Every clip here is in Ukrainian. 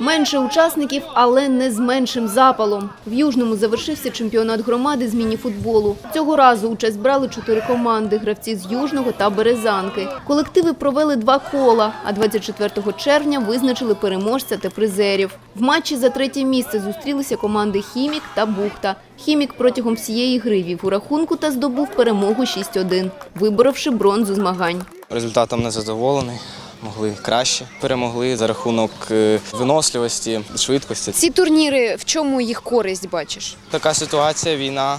Менше учасників, але не з меншим запалом. В Южному завершився чемпіонат громади з мініфутболу. Цього разу участь брали чотири команди – гравці з Южного та Березанки. Колективи провели два кола, а 24 червня визначили переможця та призерів. В матчі за третє місце зустрілися команди «Хімік» та «Бухта». «Хімік» протягом всієї гри вів у рахунку та здобув перемогу 6-1, виборовши бронзу змагань. Результатом не задоволений. Могли краще. Перемогли за рахунок е, виносливості, швидкості. Ці турніри в чому їх користь бачиш? Така ситуація, війна.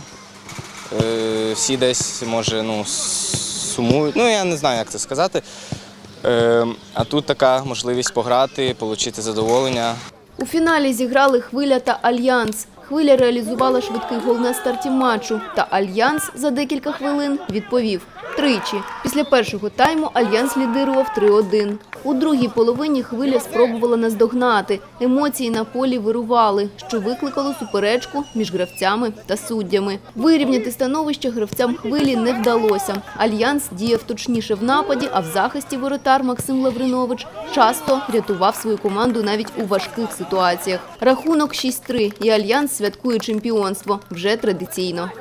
Е, Всі десь, може, ну, сумують. Ну, я не знаю, як це сказати. Е, А тут така можливість пограти, отримати задоволення. У фіналі зіграли Хвиля та Альянс. Хвиля реалізувала швидкий гол на старті матчу, та Альянс за декілька хвилин відповів тричі. Після першого тайму Альянс лідирував 3-1. У другій половині Хвиля спробувала наздогнати. Емоції на полі вирували, що викликало суперечку між гравцями та суддями. Вирівняти становище гравцям Хвилі не вдалося. Альянс діяв точніше в нападі, а в захисті воротар Максим Лавринович часто рятував свою команду навіть у важких ситуаціях. Рахунок 6-3 і Альянс святкує чемпіонство вже традиційно.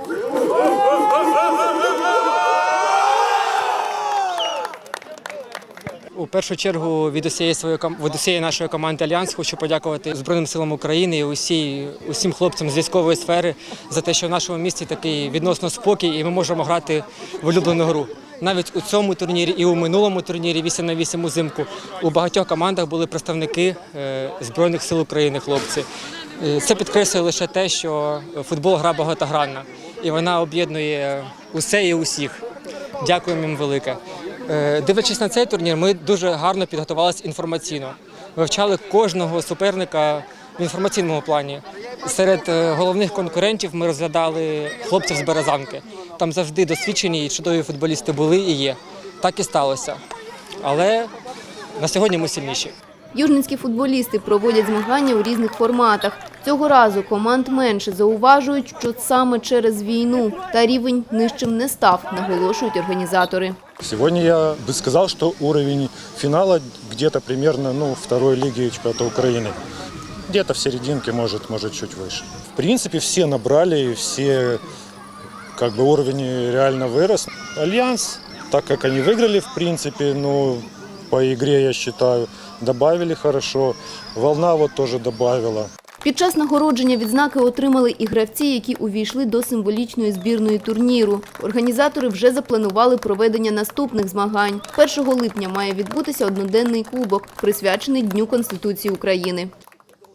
У першу чергу від усієї своєї від усієї нашої команди Альянс хочу подякувати Збройним силам України і усій, усім хлопцям з військової сфери за те, що в нашому місті такий відносно спокій, і ми можемо грати в улюблену гру. Навіть у цьому турнірі і у минулому турнірі 8 на 8 узимку у багатьох командах були представники е, Збройних сил України, хлопці. Е, Це підкреслює лише те, що футбол гра багатогранна, і вона об'єднує усе і усіх. Дякуємо їм велике. Е, Дивлячись на цей турнір, ми дуже гарно підготувалися інформаційно. Вивчали кожного суперника в інформаційному плані. Серед е, головних конкурентів ми розглядали хлопців з Березанки. Там завжди досвідчені і чудові футболісти були і є. Так і сталося. Але на сьогодні ми сильніші. Южницькі футболісти проводять змагання у різних форматах. Цього разу команд менше зауважують, що саме через війну та рівень нижчим не став, наголошують організатори. Сегодня я бы сказал, что уровень финала где-то примерно ну, второй лиги чемпионата Украины. Где-то в серединке, может, может чуть выше. В принципе, все набрали, и все как бы уровень реально вырос. Альянс, так как они выиграли, в принципе, ну, по игре, я считаю, добавили хорошо. Волна вот тоже добавила. Під час нагородження відзнаки отримали і гравці, які увійшли до символічної збірної турніру. Організатори вже запланували проведення наступних змагань. 1 липня має відбутися одноденний кубок, присвячений Дню Конституції України.